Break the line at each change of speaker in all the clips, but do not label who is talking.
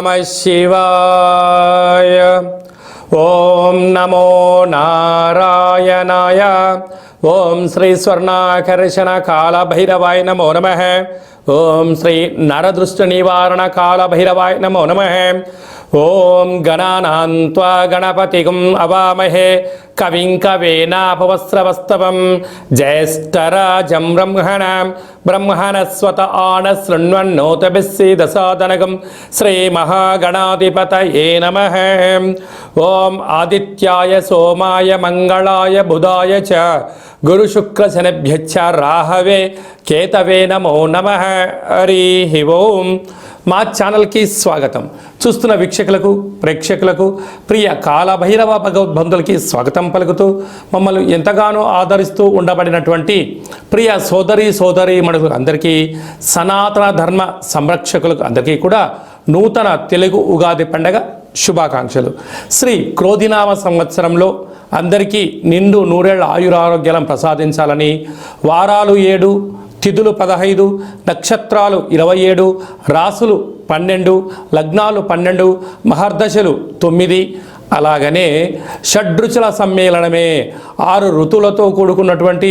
ఓం నమ శివాయ ఓం నమో నారాయణాయ ఓం శ్రీ స్వర్ణాకర్షణ కాల భైరవాయ నమో నమ ఓం శ్రీ నరదృష్టి నివారణ కాల భైరవాయ నమో నమ. ఓం గణానాన్వా గణపతిగం అవామహే. కవిం కవేనాపవస్రవస్తవం. జ్యేష్ఠరాజం బ్రహ్మణ. బ్రహ్మణస్వత ఆన శృణ్వన్నోతభిస్సీదసాదనగం శ్రీమహాగణాధిపతయే నమ. ఓం ఆదిత్యాయ సోమాయ మంగళాయ బుధాయ చ. గురుశుక్రశనభ్యచ్చ రాహవే కేతవే నమో నమ. హరి ఓం. మా ఛానల్కి స్వాగతం. చూస్తున్న వీక్షకులకు ప్రేక్షకులకు ప్రియ కాలభైరవ భగవద్బంధులకి స్వాగతం పలుకుతూ మమ్మల్ని ఎంతగానో ఆదరిస్తూ ఉండబడినటువంటి ప్రియ సోదరి సోదరి మనకు అందరికీ సనాతన ధర్మ సంరక్షకులకు అందరికీ కూడా నూతన తెలుగు ఉగాది పండగ శుభాకాంక్షలు. శ్రీ క్రోధినామ సంవత్సరంలో అందరికీ నిండు నూరేళ్ళ ఆయురారోగ్యాలను ప్రసాదించాలని వారాలు ఏడు తిథులు పదహైదు నక్షత్రాలు ఇరవై ఏడు రాసులు పన్నెండు లగ్నాలు పన్నెండు మహర్దశలు తొమ్మిది. అలాగనే షడ్రుచుల సమ్మేళనమే ఆరు ఋతువులతో కూడుకున్నటువంటి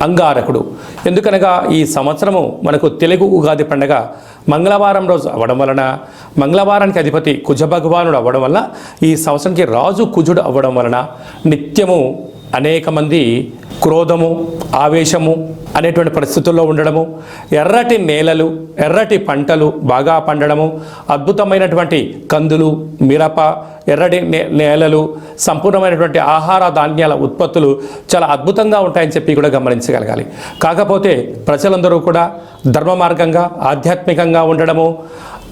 అంగారకుడు. ఎందుకనగా ఈ సంవత్సరము మనకు తెలుగు ఉగాది పండగ మంగళవారం రోజు అవ్వడం వలన మంగళవారానికి అధిపతి కుజ భగవానుడు అవ్వడం వల్ల ఈ సంవత్సరానికి రాజు కుజుడు అవ్వడం వలన నిత్యము అనేక మంది క్రోధము ఆవేశము అనేటువంటి పరిస్థితుల్లో ఉండడము ఎర్రటి నేలలు ఎర్రటి పంటలు బాగా పండడము అద్భుతమైనటువంటి కందులు మిరప ఎర్రటి నే- నేలలు సంపూర్ణమైనటువంటి ఆహార ధాన్యాల ఉత్పత్తులు చాలా అద్భుతంగా ఉంటాయని చెప్పి కూడా గమనించగలగాలి. కాకపోతే ప్రజలందరూ కూడా ధర్మ మార్గంగా ఆధ్యాత్మికంగా ఉండడము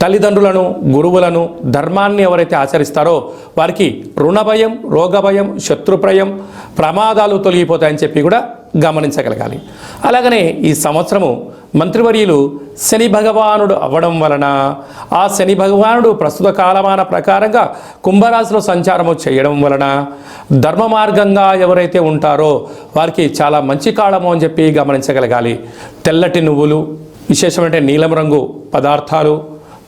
తల్లిదండ్రులను గురువులను ధర్మాన్ని ఎవరైతే ఆచరిస్తారో వారికి రుణభయం రోగభయం భయం శత్రుప్రయం ప్రమాదాలు తొలగిపోతాయని చెప్పి కూడా గమనించగలగాలి. అలాగనే ఈ సంవత్సరము మంత్రివర్యులు శని భగవానుడు అవ్వడం వలన ఆ శని భగవానుడు ప్రస్తుత కాలమాన ప్రకారంగా కుంభరాశిలో సంచారము చేయడం వలన ధర్మ మార్గంగా ఎవరైతే ఉంటారో వారికి చాలా మంచి కాలము అని చెప్పి గమనించగలగాలి. తెల్లటి నువ్వులు విశేషమైన నీలం రంగు పదార్థాలు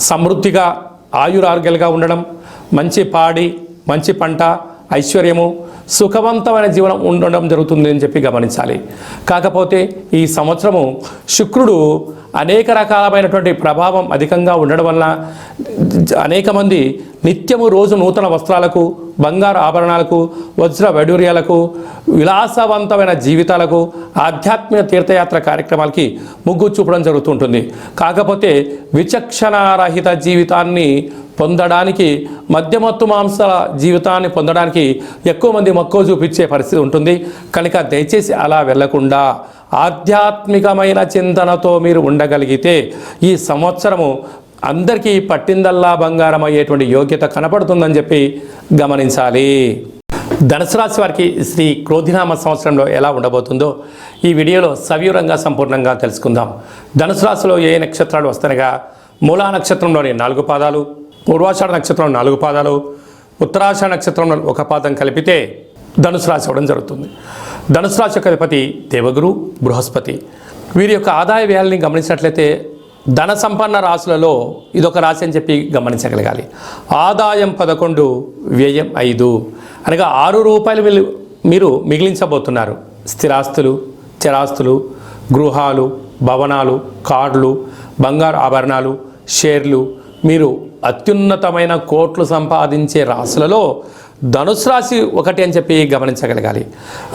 సమృద్ధిగా ఆయురారోగ్యాలుగా ఉండడం మంచి పాడి మంచి పంట ఐశ్వర్యము సుఖవంతమైన జీవనం ఉండడం జరుగుతుంది అని చెప్పి గమనించాలి. కాకపోతే ఈ సంవత్సరము శుక్రుడు అనేక రకాలమైనటువంటి ప్రభావం అధికంగా ఉండడం వలన అనేక మంది నిత్యము రోజు నూతన వస్త్రాలకు బంగారు ఆభరణాలకు వజ్ర వైడూర్యాలకు విలాసవంతమైన జీవితాలకు ఆధ్యాత్మిక తీర్థయాత్ర కార్యక్రమాలకి మొగ్గు చూపడం జరుగుతుంటుంది కాకపోతే విచక్షణారహిత జీవితాన్ని పొందడానికి మధ్యమత్తు మాంసాల జీవితాన్ని పొందడానికి ఎక్కువ మంది మక్కువ చూపించే పరిస్థితి ఉంటుంది. కనుక దయచేసి అలా వెళ్ళకుండా ఆధ్యాత్మికమైన చింతనతో మీరు ఉండగలిగితే ఈ సంవత్సరము అందరికీ పట్టిందల్లా బంగారం అయ్యేటువంటి యోగ్యత కనపడుతుందని చెప్పి గమనించాలి. ధనుసు రాశి వారికి శ్రీ క్రోధినామ సంవత్సరంలో ఎలా ఉండబోతుందో ఈ వీడియోలో సవివరంగా సంపూర్ణంగా తెలుసుకుందాం. ధనుసు రాశిలో ఏ నక్షత్రాలు వస్తాయనగా మూలా నక్షత్రంలోని నాలుగు పాదాలు పూర్వాషాఢ నక్షత్రం నాలుగు పాదాలు ఉత్తరాషాఢ నక్షత్రం ఒక పాదం కలిపితే ధనుసు రాశి అవ్వడం జరుగుతుంది. ధనుసు రాశి యొక్క అధిపతి దేవగురు బృహస్పతి. వీరి యొక్క ఆదాయ వ్యయాలని గమనించినట్లయితే ధన సంపన్న రాశులలో ఇదొక రాశి అని చెప్పి గమనించగలగాలి. ఆదాయం పదకొండు వ్యయం ఐదు. అనగా ఆరు రూపాయలు మీరు మీరు మిగిలించబోతున్నారు. స్థిరాస్తులు చరాస్తులు గృహాలు భవనాలు కార్లు బంగారు ఆభరణాలు షేర్లు మీరు అత్యున్నతమైన కోట్లు సంపాదించే రాశులలో ధనుసు రాశి ఒకటి అని చెప్పి గమనించగలగాలి.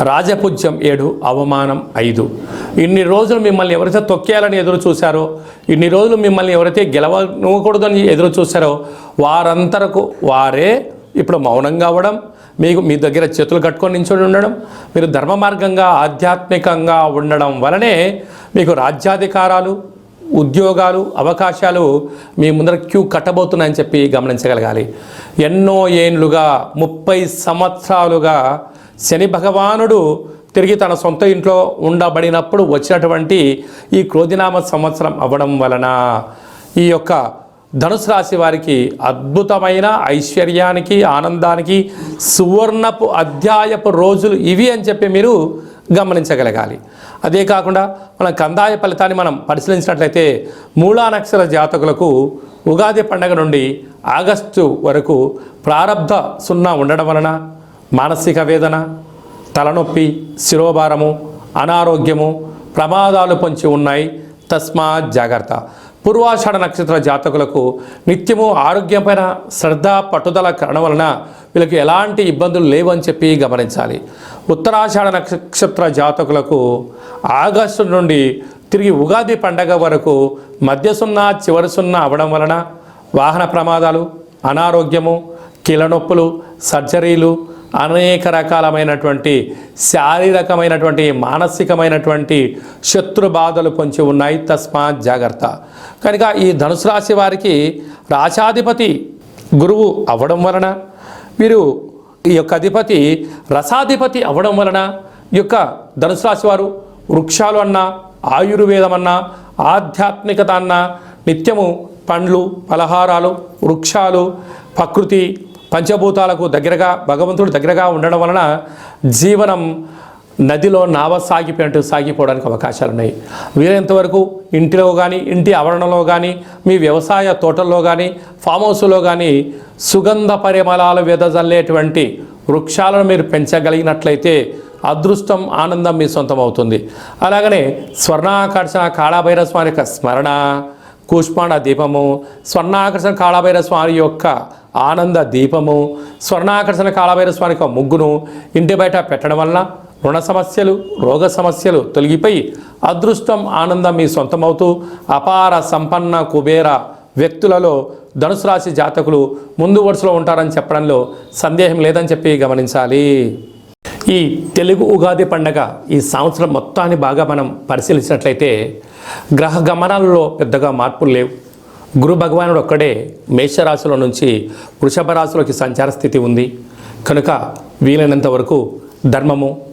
రాజపూజ్యం ఏడు అవమానం ఐదు. ఇన్ని రోజులు మిమ్మల్ని ఎవరైతే తొక్కేయాలని ఎదురు చూశారో ఇన్ని రోజులు మిమ్మల్ని ఎవరైతే గెలవకూడదని ఎదురు చూశారో వారంతరకు వారే ఇప్పుడు మౌనంగా అవ్వడం మీకు మీ దగ్గర చేతులు కట్టుకొని నించుని ఉండడం మీరు ధర్మ మార్గంగా ఆధ్యాత్మికంగా ఉండడం వలనే మీకు రాజ్యాధికారాలు ఉద్యోగాలు అవకాశాలు మీ ముందర క్యూ కట్టబోతున్నాయని చెప్పి గమనించగలగాలి. ఎన్నో ఏండ్లుగా ముప్పై సంవత్సరాలుగా శని భగవానుడు తిరిగి తన సొంత ఇంట్లో ఉండబడినప్పుడు వచ్చినటువంటి ఈ క్రోధినామ సంవత్సరం అవ్వడం వలన ఈ యొక్క ధనుసు రాశి వారికి అద్భుతమైన ఐశ్వర్యానికి ఆనందానికి సువర్ణపు అధ్యాయపు రోజులు ఇవి అని చెప్పి మీరు గమనించగలగాలి. అదే కాకుండా మన కందాయ ఫలితాన్ని మనం పరిశీలించినట్లయితే మూలానక్షర జాతకులకు ఉగాది పండగ నుండి ఆగస్టు వరకు ప్రారంధ సున్నా ఉండడం వలన మానసిక వేదన తలనొప్పి శిరోభారము అనారోగ్యము ప్రమాదాలు పొంచి ఉన్నాయి. తస్మాత్ జాగ్రత్త. పూర్వాషాఢ నక్షత్ర జాతకులకు నిత్యము ఆరోగ్యంపైన శ్రద్ధ పట్టుదల కారణం వలన వీళ్ళకి ఎలాంటి ఇబ్బందులు లేవని చెప్పి గమనించాలి. ఉత్తరాషాఢ నక్షత్ర జాతకులకు ఆగస్టు నుండి తిరిగి ఉగాది పండగ వరకు మధ్య సున్నా చివరి సున్నా అవడం వలన వాహన ప్రమాదాలు అనారోగ్యము కీలనొప్పులు సర్జరీలు అనేక రకాలమైనటువంటి శారీరకమైనటువంటి మానసికమైనటువంటి శత్రు బాధలు పొంచి ఉన్నాయి. తస్మాత్ జాగ్రత్త. కనుక ఈ ధనుసు రాశి వారికి రాశాధిపతి గురువు అవ్వడం వలన వీరు ఈ యొక్క అధిపతి రసాధిపతి అవ్వడం వలన ఈ యొక్క ధనుసు రాశి వారు వృక్షాలు అన్నా ఆయుర్వేదం అన్నా ఆధ్యాత్మికత అన్నా నిత్యము పండ్లు పలహారాలు వృక్షాలు ప్రకృతి పంచభూతాలకు దగ్గరగా భగవంతుడు దగ్గరగా ఉండడం వలన జీవనం నదిలో నావ సాగిపోయినట్టు సాగిపోవడానికి అవకాశాలు ఉన్నాయి వీలైనంతవరకు ఇంటిలో కానీ ఇంటి ఆవరణలో కానీ మీ వ్యవసాయ తోటల్లో కానీ ఫామ్ హౌస్లో కానీ సుగంధ పరిమళాలు వెదజల్లేటువంటి వృక్షాలను మీరు పెంచగలిగినట్లయితే అదృష్టం ఆనందం మీ సొంతం అవుతుంది అలాగనే స్వర్ణాకర్షణ కాళాభైర స్వామి యొక్క స్మరణ కూష్మాండ దీపము స్వర్ణాకర్షణ కాళాభైర స్వామి యొక్క ఆనంద దీపము స్వర్ణాకర్షణ కాళాభైర స్వామి యొక్క ముగ్గును ఇంటి బయట పెట్టడం వలన రుణ సమస్యలు రోగ సమస్యలు తొలగిపోయి అదృష్టం ఆనందం మీ సొంతమవుతూ అపార సంపన్న కుబేర వ్యక్తులలో ధనుసు రాశి జాతకులు ముందు వరుసలో ఉంటారని చెప్పడంలో సందేహం లేదని చెప్పి గమనించాలి. ఈ తెలుగు ఉగాది పండగ ఈ సంవత్సరం మొత్తాన్ని బాగా మనం పరిశీలించినట్లయితే గ్రహ గమనాలలో పెద్దగా మార్పులు లేవు. గురు భగవానుడు ఒక్కడే మేషరాశిలో నుంచి వృషభ రాశిలోకి సంచార స్థితి ఉంది. కనుక వీలైనంత వరకు ధర్మము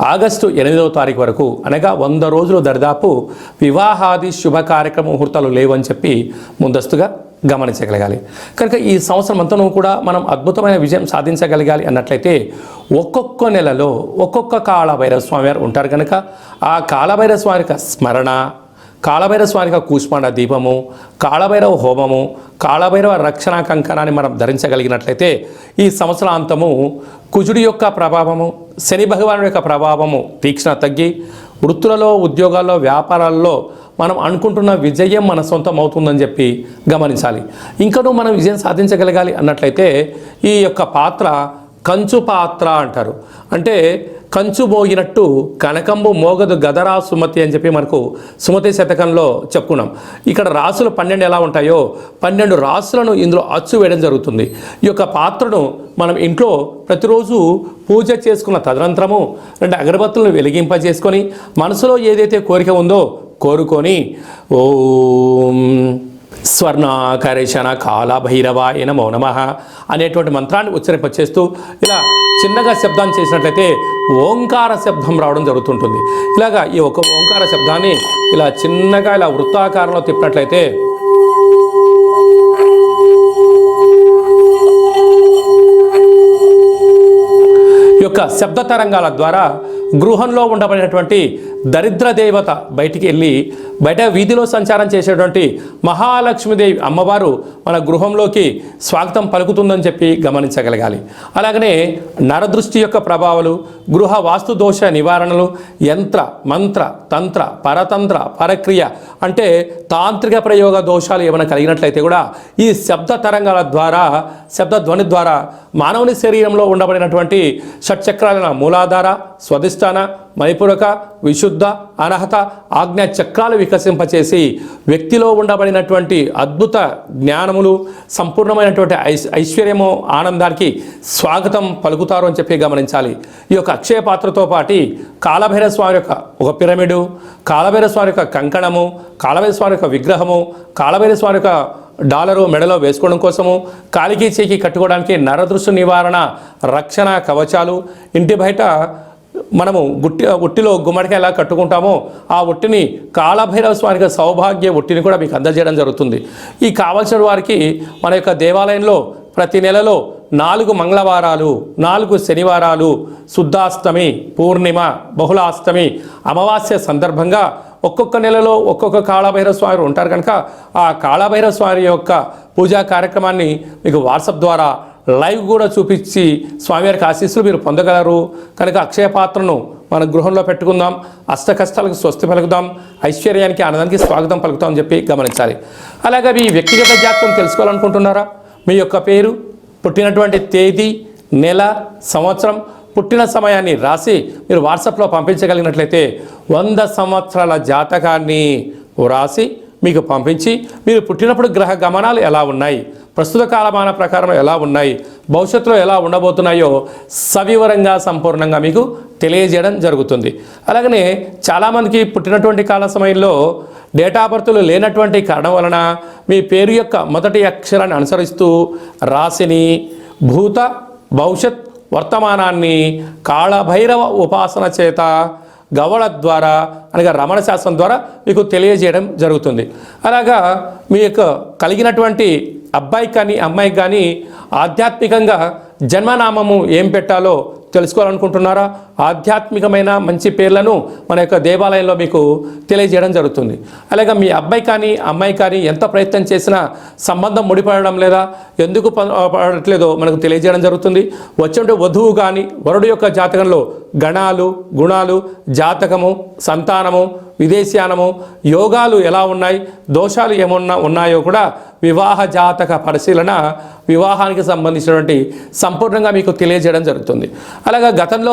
ఆగస్టు ఎనిమిదవ తారీఖు వరకు అనగా వంద రోజులు దరిదాపు వివాహాది శుభ కార్యక్రమ ముహూర్తాలు లేవని చెప్పి ముందస్తుగా గమనించగలగాలి. కనుక ఈ సంవత్సరం అంతా కూడా మనం అద్భుతమైన విజయం సాధించగలగాలి అన్నట్లయితే ఒక్కొక్క నెలలో ఒక్కొక్క కాళభైరవ స్వామి వారు ఉంటారు కనుక ఆ కాళభైరవ స్వామి యొక్క స్మరణ కాళభైరవ స్వామికి యొక్క కూష్మాండ దీపము కాళభైరవ హోమము కాళభైరవ రక్షణ కంకణాన్ని మనం ధరించగలిగినట్లయితే ఈ సంవత్సరాంతము కుజుడి యొక్క ప్రభావము శని భగవానుడి యొక్క ప్రభావము తీక్షణ తగ్గి వృత్తులలో ఉద్యోగాల్లో వ్యాపారాల్లో మనం అనుకుంటున్న విజయం మన సొంతం అవుతుందని చెప్పి గమనించాలి. ఇంకనూ మనం విజయం సాధించగలగాలి అన్నట్లయితే ఈ యొక్క పాత్ర కంచు పాత్ర అంటారు. అంటే కంచు మోగినట్టు కనకంబు మోగదు గదరా సుమతి అని చెప్పి మనకు సుమతి శతకంలో చెప్పుకున్నాం. ఇక్కడ రాసులు పన్నెండు ఎలా ఉంటాయో పన్నెండు రాసులను ఇందులో అచ్చు వేయడం జరుగుతుంది. ఈ యొక్క పాత్రను మనం ఇంట్లో ప్రతిరోజు పూజ చేసుకున్న తదనంతరము రెండు అగరబత్తులను వెలిగింపజేసుకొని మనసులో ఏదైతే కోరిక ఉందో కోరుకొని ఓం స్వర్ణాకరేషణ కాళభైరవాయ నమో నమ అనేటువంటి మంత్రాన్ని ఉచ్చరింపచేస్తూ ఇలా చిన్నగా శబ్దాన్ని చేసినట్లయితే ఓంకార శబ్దం రావడం జరుగుతుంటుంది. ఇలాగా ఈ ఒక ఓంకార శబ్దాన్ని ఇలా చిన్నగా ఇలా వృత్తాకారంలో తిప్పినట్లయితే ఈ యొక్క శబ్ద తరంగాల ద్వారా గృహంలో ఉండబడినటువంటి దరిద్ర దేవత బయటికి వెళ్ళి బయట వీధిలో సంచారం చేసేటువంటి మహాలక్ష్మీదేవి అమ్మవారు మన గృహంలోకి స్వాగతం పలుకుతుందని చెప్పి గమనించగలగాలి. అలాగనే నరదృష్టి యొక్క ప్రభావాలు గృహ వాస్తు దోష నివారణలు యంత్ర మంత్ర తంత్ర పరతంత్ర పరక్రియ అంటే తాంత్రిక ప్రయోగ దోషాలు ఏమైనా కలిగినట్లయితే కూడా ఈ శబ్ద తరంగాల ద్వారా శబ్ద ధ్వని ద్వారా మానవుని శరీరంలో ఉండబడినటువంటి షట్చక్రాల మూలాధార స్వధిష్టాన మణిపురక విశుద్ధ అనహత ఆజ్ఞా చక్రాలు వికసింపచేసి వ్యక్తిలో ఉండబడినటువంటి అద్భుత జ్ఞానములు సంపూర్ణమైనటువంటి ఐశ్ ఐశ్వర్యము ఆనందానికి స్వాగతం పలుకుతారు అని చెప్పి గమనించాలి. ఈ యొక్క అక్షయ పాత్రతో పాటి కాలభైర స్వామి యొక్క ఒక పిరమిడు కాలభైర స్వామి యొక్క కంకణము కాలభైర స్వామి యొక్క విగ్రహము కాలభైర స్వామి యొక్క డాలరు మెడలో వేసుకోవడం కోసము కాలికి చేకి కట్టుకోవడానికి నరదృశ్య నివారణ రక్షణ కవచాలు ఇంటి బయట మనము గుట్టి ఒట్టిలో గుమ్మడికాయ ఎలా కట్టుకుంటామో ఆ ఒట్టిని కాళభైరవ స్వామికి సౌభాగ్య ఒట్టిని కూడా మీకు అందజేయడం జరుగుతుంది. ఈ కావలసిన వారికి మన యొక్క దేవాలయంలో ప్రతి నెలలో నాలుగు మంగళవారాలు నాలుగు శనివారాలు శుద్ధాష్టమి పూర్ణిమ బహుళాష్టమి అమావాస్య సందర్భంగా ఒక్కొక్క నెలలో ఒక్కొక్క కాళభైరవ స్వామి ఉంటారు కనుక ఆ కాళభైరవ స్వామి యొక్క పూజా కార్యక్రమాన్ని మీకు వాట్సాప్ ద్వారా లైవ్ కూడా చూపించి స్వామివారికి ఆశీస్సులు మీరు పొందగలరు. కనుక అక్షయ పాత్రను మన గృహంలో పెట్టుకుందాం. అష్ట కష్టాలకు స్వస్తి పలుకుదాం. ఐశ్వర్యానికి ఆనందానికి స్వాగతం పలుకుతాం అని చెప్పి గమనించాలి. అలాగే మీ వ్యక్తిగత జాతకం తెలుసుకోవాలనుకుంటున్నారా? మీ యొక్క పేరు పుట్టినటువంటి తేదీ నెల సంవత్సరం పుట్టిన సమయాన్ని రాసి మీరు వాట్సాప్లో పంపించగలిగినట్లయితే వంద సంవత్సరాల జాతకాన్ని వ్రాసి మీకు పంపించి మీరు పుట్టినప్పుడు గ్రహ గమనాలు ఎలా ఉన్నాయి? ప్రస్తుత కాలమాన ప్రకారం ఎలా ఉన్నాయి? భవిష్యత్తులో ఎలా ఉండబోతున్నాయో సవివరంగా సంపూర్ణంగా మీకు తెలియజేయడం జరుగుతుంది. అలాగనే చాలామందికి పుట్టినటువంటి కాల సమయంలో డేటా బర్త్లు లేనటువంటి కారణం వలన మీ పేరు యొక్క మొదటి అక్షరాన్ని అనుసరిస్తూ రాశిని భూత భవిష్యత్ వర్తమానాన్ని కాళభైరవ ఉపాసన చేత గవళ ద్వారా అనగా రమణ శాస్త్రం ద్వారా మీకు తెలియజేయడం జరుగుతుంది. అలాగా మీ యొక్క కలిగినటువంటి అబ్బాయి కానీ అమ్మాయికి కానీ ఆధ్యాత్మికంగా జన్మనామము ఏం పెట్టాలో తెలుసుకోవాలనుకుంటున్నారా? ఆధ్యాత్మికమైన మంచి పేర్లను మన యొక్క దేవాలయంలో మీకు తెలియజేయడం జరుగుతుంది. అలాగే మీ అబ్బాయి కానీ అమ్మాయి కానీ ఎంత ప్రయత్నం చేసినా సంబంధం ముడిపడడం లేదా ఎందుకు పడట్లేదో మనకు తెలియజేయడం జరుగుతుంది. వచ్చే వధువు కానీ వరుడు యొక్క జాతకంలో గణాలు గుణాలు జాతకము సంతానము విదేశీయానము యోగాలు ఎలా ఉన్నాయి దోషాలు ఏమన్నా ఉన్నాయో కూడా వివాహ జాతక పరిశీలన వివాహానికి సంబంధించినటువంటి సంపూర్ణంగా మీకు తెలియజేయడం జరుగుతుంది. అలాగే గతంలో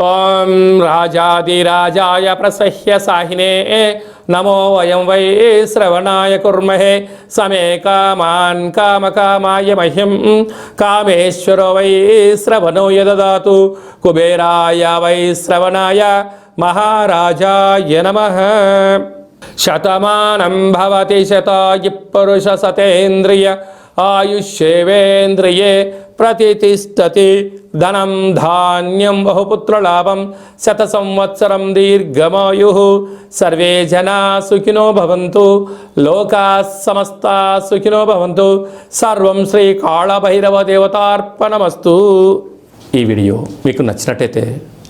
ఓం రాజాదిరాజాయ ప్రసహ్య సాహినే. నమో వయం వై శ్రవణాయ కుర్మహే. సమే కామాన్ కామకామాయ మహ్యం కామేశ్వరో వై శ్రవణో యదదాతు. కుబేరాయ వై శ్రవణాయ మహారాజాయ నమ. శతమానం భవతి శతాయి పురుష సతేంద్రియ. ఆయుష్యేవేంద్రియే ప్రతితిష్టతి ధనం ధాన్యం బహుపుత్రలాభం శత సంవత్సరం దీర్ఘమాయు. సర్వే జనా సుఖినో భవంతు లోకా సమస్త సుఖినో భవంతు. సర్వం శ్రీ కాళభైరవ దేవతార్పణమస్తు. ఈ వీడియో మీకు నచ్చినట్టయితే